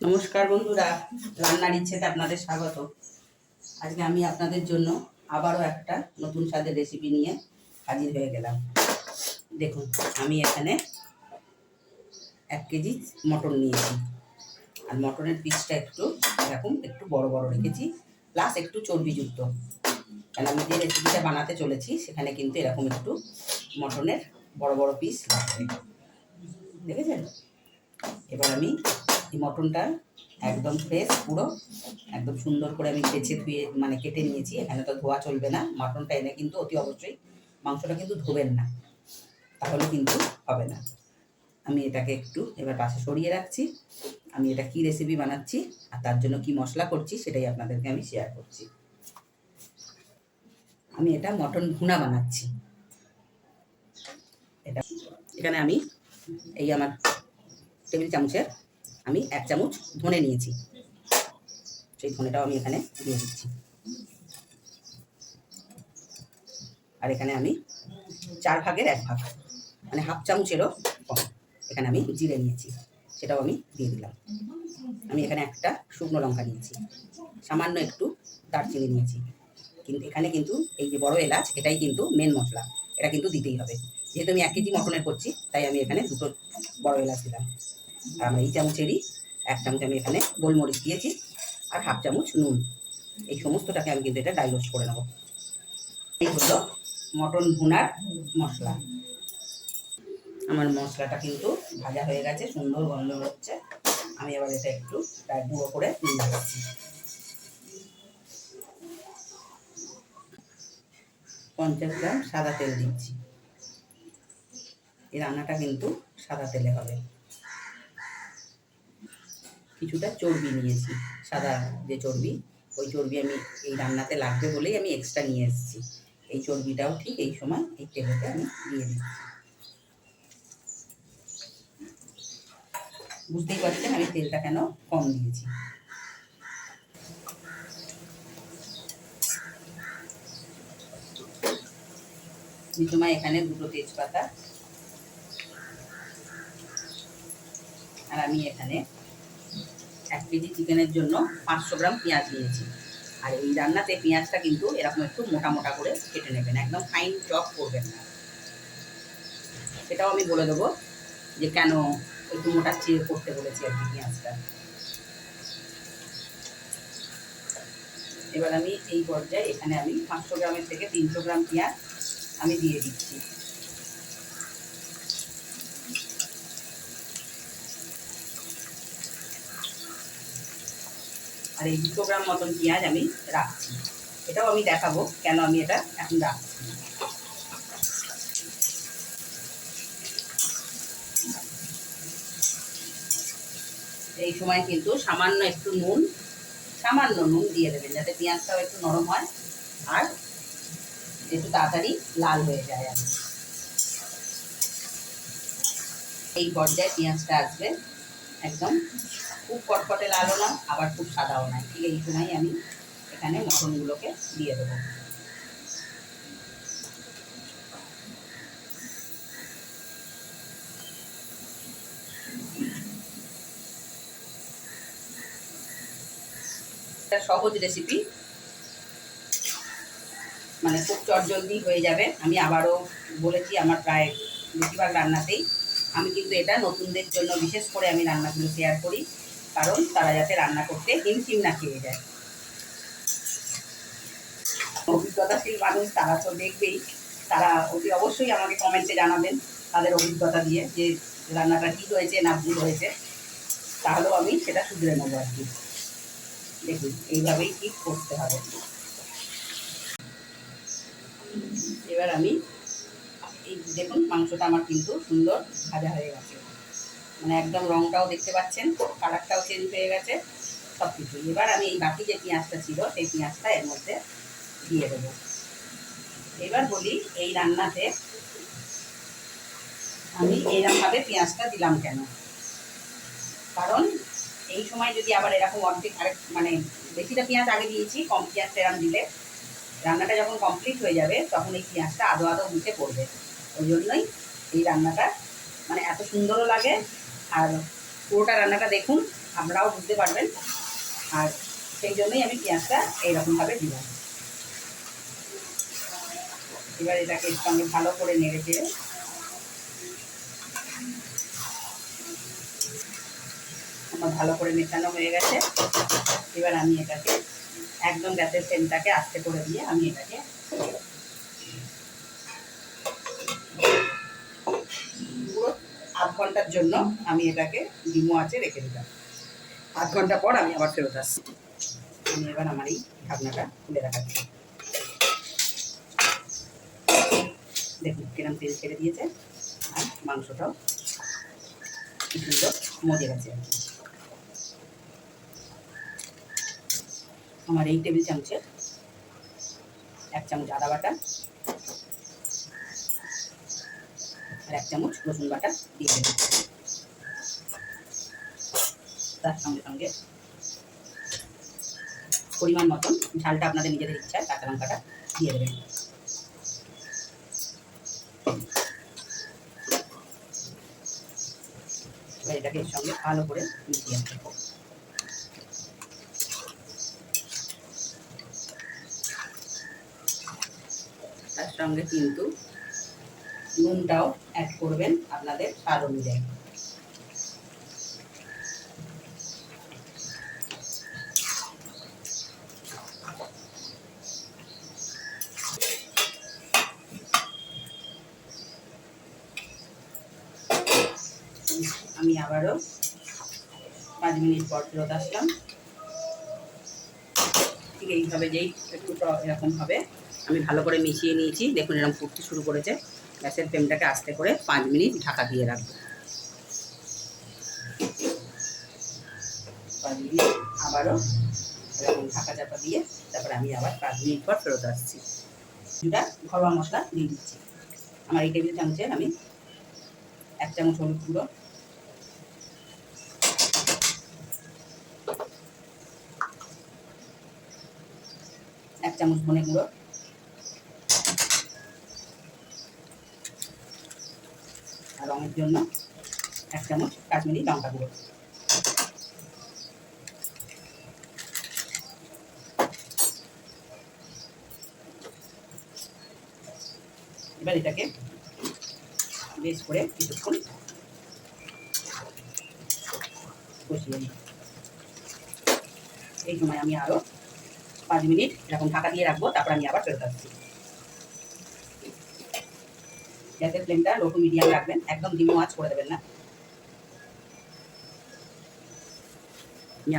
নমস্কার বন্ধুরা, রান্নার ইচ্ছেতে আপনাদের স্বাগত আজকে আমি আপনাদের জন্য আবারও একটা নতুন স্বাদের রেসিপি নিয়ে হাজির হয়ে গেলাম। দেখুন, আমি এখানে এক কেজি মটন নিয়েছি। আর মটনের পিসটা একটু এরকম একটু বড় বড় রেখেছি প্লাস একটু চর্বিযুক্ত। কারণ আমি যে রেসিপিটা বানাতে চলেছি, সেখানে কিন্তু এরকম একটু মটনের বড় বড় পিস দেখেছেন? এবার আমি এই মটনটা একদম ফ্রেশ পুরো, একদম সুন্দর করে আমি বেছে ধুয়ে মানে কেটে নিয়েছি। এখানে তো ধোয়া চলবে না, মটনটা এনে কিন্তু অতি অবশ্যই মাংসটা কিন্তু ধোবেন না, তাহলে কিন্তু হবে না। আমি এটাকে একটু এবার পাশে সরিয়ে রাখছি। আমি এটা কি রেসিপি বানাচ্ছি আর তার জন্য কি মশলা করছি সেটাই আপনাদেরকে আমি শেয়ার করছি। আমি এটা মটন ভুনা বানাচ্ছি। এখানে আমি এই আমার টেবিল চামচের আমি এক চামচ ধনে নিয়েছি। সেই ধনেটাও আমি এখানে দিয়ে দিচ্ছি। আর এখানে আমি চার ভাগের এক ভাগ মানে হাফ চামচেরও কম এখানে আমি জিরে নিয়েছি, সেটাও আমি দিয়ে দিলাম। আমি এখানে একটা শুকনো লঙ্কা নিয়েছি, সামান্য একটু দারচিনি নিয়েছি। কিন্তু এখানে কিন্তু এই যে বড় এলাচ, এটাই কিন্তু মেন মশলা, এটা কিন্তু দিতেই হবে। যেহেতু আমি এক কেজি মটনের করছি, তাই আমি এখানে দুটো বড় এলাচ দিলাম। আর আমার এই চামচেরই এক চামচ আমি এখানে গোলমরিচ দিয়েছি আর হাফ চামচ নুন। এই সমস্তটাকে আমি কিন্তু এটা ডাইলোস করে নেব। এই হলো মটন ভুনার মশলা। আমার মশলাটা কিন্তু ভাজা হয়ে গেছে, সুন্দর গন্ধ হচ্ছে। আমি এবার এটা একটু প্রায় গুঁড়ো করে যাচ্ছি পঞ্চাশ গ্রাম সাদা তেল দিচ্ছি। এই রান্নাটা কিন্তু সাদা তেলে হবে। কিছুটা চর্বি নিয়েছি, সাদা যে চর্বি, ওই চর্বি আমি এই রান্নাতে লাগবে বলেই আমি এক্সট্রা নিয়ে এসেছি। এই চর্বিটাও ঠিক এই সময় এই তেলেতে আমি দিয়ে দিচ্ছি। বুঝতেই পারছেন আমি তেলটা কেন কম দিয়েছি। এখানে দুটো তেজপাতা আমি এখানে এক কেজি চিকেনের জন্য পাঁচশো গ্রাম পেঁয়াজ নিয়েছি। আর এই রান্নাতে পেঁয়াজটা কিন্তু এরকম একটু মোটা মোটা করে কেটে নেবেন, একদম ফাইন চপ করবেন না। সেটাও আমি বলে দেবো যে কেন একটু মোটা চিড়ে করতে বলেছি আর কি পেঁয়াজটা। এবার আমি এই পর্যায়ে এখানে আমি পাঁচশো গ্রামের থেকে তিনশো গ্রাম পেঁয়াজ আমি দিয়ে দিচ্ছি। আর এই দুশো গ্রাম মতন পেঁয়াজ আমি রাখছি। এটাও আমি দেখাবো কেন আমি এটা এখন রাখছি। এই সময় কিন্তু সামান্য একটু নুন, সামান্য নুন দিয়ে দেবেন যাতে পেঁয়াজটাও একটু নরম হয় আর একটু তাড়াতাড়ি লাল হয়ে যায় আর এই পর্যায়ে পেঁয়াজটা আসবে একদম খুব কটকটে লালও না, আবার খুব সাদাও না ঠিক এই সময় আমি এখানে মটনগুলোকে দিয়ে দেবো। একটা সহজ রেসিপি মানে খুব চটজলদি হয়ে যাবে। আমি আবারও বলেছি আমার প্রায় বেশিরভাগ রান্নাতেই। আমি কিন্তু এটা নতুনদের জন্য বিশেষ করে আমি রান্নাগুলো শেয়ার করি। কারণ তারা যাতে রান্না করতে হিমশিম না খেয়ে যায়। অভিজ্ঞতাশীল মানুষ তারা তো দেখবেই। তারা অতি অবশ্যই আমাকে কমেন্টে জানাবেন তাদের অভিজ্ঞতা দিয়ে যে রান্নাটা ঠিক হয়েছে না ভুল হয়েছে। তাহলেও আমি সেটা শুধরে নেব আর কি। দেখুন, এইভাবেই ঠিক করতে হবে। এবার আমি এই দেখুন মাংসটা আমার কিন্তু সুন্দর ভাজা হয়ে গেছে। মানে একদম রংটাও দেখতে পাচ্ছেন, কালারটাও চেঞ্জ হয়ে গেছে সব কিছু এবার আমি এই বাকি যে পেঁয়াজটা ছিল, সেই পেঁয়াজটা এর মধ্যে দিয়ে দেবো। এবার বলি এই রান্নাতে আমি এইরকমভাবে পেঁয়াজটা দিলাম কেন? কারণ এই সময় যদি আবার এরকম অর্ধেক আরেক মানে বেশিটা পেঁয়াজ আগে দিয়েছি, কম পেঁয়াজ এরম দিলে রান্নাটা যখন কমপ্লিট হয়ে যাবে, তখন এই পেঁয়াজটা আদো আদো মুখে পড়বে। ওই জন্যই এই রান্নাটা মানে এত সুন্দরও লাগে আর পুরোটা রান্নাটা দেখুন আপনারাও বুঝতে পারবেন। আর সেই জন্যই আমি পেঁয়াজটা এইরকমভাবে দিলাম। এবার এটাকে এর সঙ্গে ভালো করে নেড়ে চেড়ে আমার ভালো করে মেশানো হয়ে গেছে। এবার আমি এটাকে একদম গ্যাসের ফ্লেমটাকে আস্তে করে দিয়ে আমি এটাকে পুরো আধ ঘণ্টার জন্য আমি এটাকে ডিমো আছে রেখে দিলাম। আধ ঘণ্টা পর আমি আবার ফেরত আসছি। আমি এবার আমার এই ঢাকনাটা খুলে রাখাচ্ছি দেখুন কিরম তেল ছেড়ে দিয়েছে আর মাংসটাও সুন্দর মজে গেছে। আমার এই টেবিল চামচে এক চামচ আদা বাটা আর এক চামচ রসুন বাটা দিয়ে দেবেন তার সঙ্গে সঙ্গে পরিমাণ মতন ঝালটা আপনাদের নিজেদের ইচ্ছায় কাঁচা লঙ্কাটা দিয়ে দেবেন। এটাকে এর সঙ্গে ভালো করে মিশিয়ে নেব তার সঙ্গে কিন্তু নুনটাও অ্যাড করবেন আপনাদের স্বাদ অনুযায়ী। আমি আবারও পাঁচ মিনিট পর ফেরত আসলাম। ঠিক এইভাবে যেই একটু এরকম হবে। আমি ভালো করে মিশিয়ে নিয়েছি। দেখুন এরকম ফুটতে শুরু করেছে। গ্যাসের ফ্লেমটাকে আস্তে করে পাঁচ মিনিট ঢাকা দিয়ে রাখব। পাঁচ মিনিট আবারও এরকম ঢাকা চাপা দিয়ে তারপরে আমি আবার পাঁচ মিনিট পর ফেরত আসছি। দুটা ঘরোয়া মশলা দিয়ে দিচ্ছি। আমার এই টেবিল চামচের আমি এক চামচ হলুদ গুঁড়ো। এক চামচ ধনে গুঁড়ো। আর জন্য এক চামচ কাশ্মীরি লঙ্কা গুঁড়ো। এবার এটাকে বেশ করে কিছুক্ষণ কষিয়ে নিই। এই সময় আমি আরও পাঁচ মিনিট এরকম ঢাকা দিয়ে রাখব, তারপর আমি আবার ফেরত আসছি। গ্যাসের ফ্লেমটা লো টু মিডিয়াম রাখবেন, একদম ডিমো আঁচ করে দেবেন না।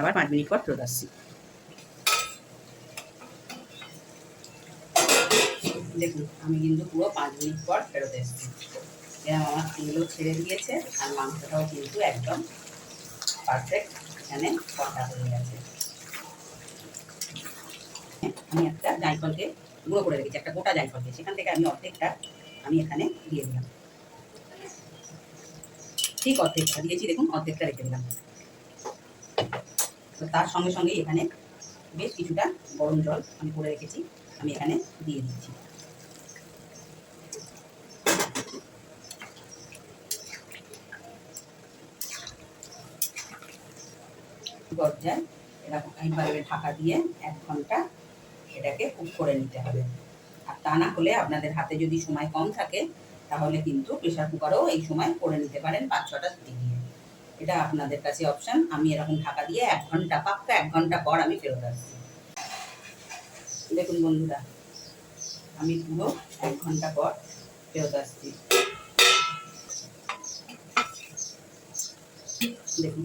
আবার পাঁচ মিনিট পর ফেরত আসছি। দেখুন, আমি কিন্তু পুরো পাঁচ মিনিট পর ফেরত এসেছি। এরকম আমার তেলও ছেড়ে দিয়েছে, আর মাংসটাও কিন্তু একদম পারফেক্ট এখানে কটা হয়ে গেছে। আমি একটা জায়ফলকে গুঁড়ো করে রেখেছি, একটা গোটা জায়ফলকে সেখান থেকে আমি অর্ধেকটা আমি এখানে দিয়ে দিলাম। ঠিক অর্ধেকটা দিয়েছি, দেখুন, অর্ধেকটা রেখে দিলাম। তো তার সঙ্গে সঙ্গে এখানে বেশ কিছুটা গরম জল আমি করে রেখেছি, আমি এখানে দিয়ে দিচ্ছি। এরকম এইভাবে ঢাকা দিয়ে এক ঘণ্টা এটাকে কুক করে নিতে হবে। তা না হলে আপনাদের হাতে যদি সময় কম থাকে, তাহলে কিন্তু প্রেশার কুকারও এই সময় করে নিতে পারেন পাঁচ ছটা সিটি দিয়ে এটা আপনাদের কাছে অপশান আমি এরকম ঢাকা দিয়ে এক ঘণ্টা, পাক্কা এক ঘণ্টা পর আমি ফেরত আসছি। দেখুন বন্ধুরা, আমি পুরো এক ঘণ্টা পর ফেরত আসছি। দেখুন,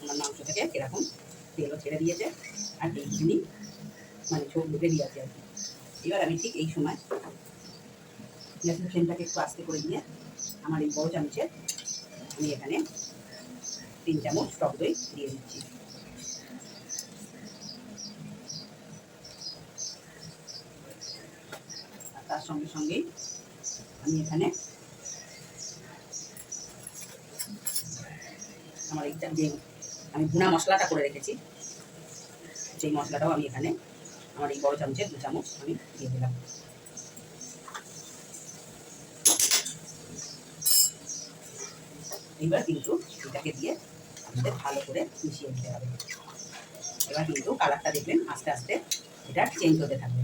আমার মাংস থেকে কীরকম তেলও ছেড়ে দিয়েছে, আর এইখানি মানে ঝোল বেরিয়ে আছে আর কি। এবার আমি ঠিক এই সময় গ্যাসের ফ্লেমটাকে একটু আস্তে করে নিয়ে আমার এই বড় চামচে আমি এখানে তিন চামচ টক দই দিয়ে দিচ্ছি। তার সঙ্গে সঙ্গেই আমি এখানে আমার এইটা যে আমি ভুনা মশলাটা করে রেখেছি, সেই মশলাটাও আমি এখানে আমার এই বড় চামচে দু চামচ আমি দিয়ে দিলাম। এইবার কিন্তু এটাকে দিয়ে আমাদের ভালো করে মিশিয়ে নিতে হবে। এবার কিন্তু কালারটা দেখবেন আস্তে আস্তে এটা চেঞ্জ হতে থাকবে।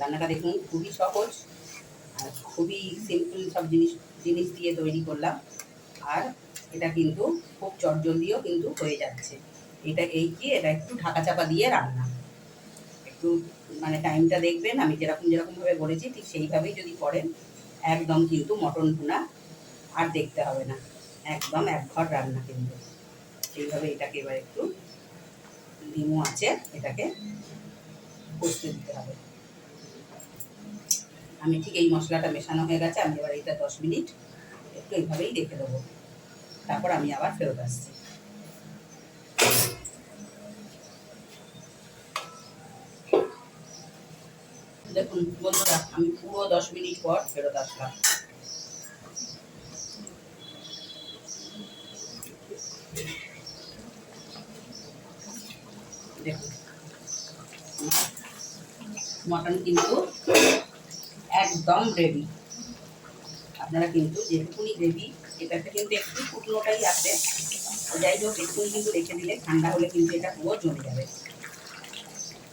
রান্নাটা দেখুন খুবই সহজ আর খুবই সিম্পল সব জিনিস জিনিস দিয়ে তৈরি করলাম। আর এটা কিন্তু খুব চটজলদিও কিন্তু হয়ে যাচ্ছে। এটা এই কি? এটা একটু ঢাকা চাপা দিয়ে রান্না। একটু মানে টাইমটা দেখবেন, আমি যেরকম যেরকমভাবে বলেছি, ঠিক সেইভাবেই যদি করেন, একদম কিন্তু মটন ভুনা আর দেখতে হবে না। একদম এক ঘর রান্না কিন্তু। সেইভাবে এটাকে এবার একটু ডিমও আছে, এটাকে কষতে দিতে হবে। আমি ঠিক এই মশলাটা মেশানো হয়ে গেছে, আমি এবার এইটা দশ মিনিট একটু এইভাবেই রেখে দেবো। তারপর আমি আবার ফেরত আসছি। দেখুন, বন্ধুরা, আমি পুরো দশ মিনিট পর ফেরত আসলাম। দেখুন, মটন কিন্তু একদম রেডি আপনারা কিন্তু যেটুকুনি গ্রেভি এটাতে কিন্তু একটু শুকনোটাই আছে। যাই হোক একটুকুনি কিন্তু রেখে দিলে ঠান্ডা হলে কিন্তু এটা পুরো জমে যাবে।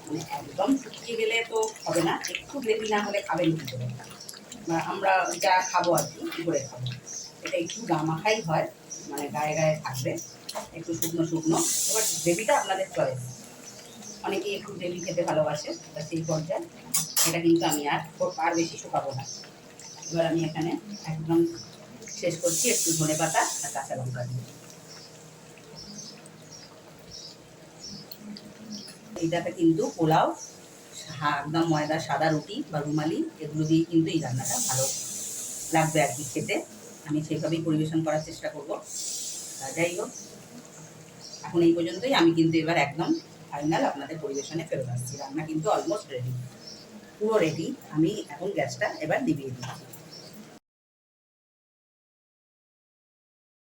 মানে একদম শুকিয়ে গেলে তো হবে না, একটু গ্রেভি না হলে খাবেন কী করে বা আমরা যা খাব আর কি, কী করে খাব? এটা একটু গা মাখাই হয় মানে গায়ে গায়ে থাকবে, একটু শুকনো শুকনো। এবার গ্রেভিটা আপনাদের চয়েস অনেকেই একটু গ্রেভি খেতে ভালোবাসে তা সেই পর্যায়ে। এটা কিন্তু আমি আর আর বেশি শুকাবো না। এবার আমি এখানে একদম শেষ করছি, একটু ধনে পাতা আর কাঁচা লঙ্কা দিয়ে। এইটাতে কিন্তু পোলাও একদম ময়দা, সাদা রুটি বা রুমালি, এগুলো দিয়ে কিন্তু এই রান্নাটা ভালো লাগবে আর কি খেতে। আমি সেইভাবেই পরিবেশন করার চেষ্টা করব। যাই হোক, এখন এই পর্যন্তই। আমি কিন্তু এবার একদম ফাইনাল আপনাদের পরিবেশনে ফেরত আসছি। রান্না কিন্তু অলমোস্ট রেডি পুরো রেডি আমি এখন গ্যাসটা এবার নিভিয়ে দিচ্ছি।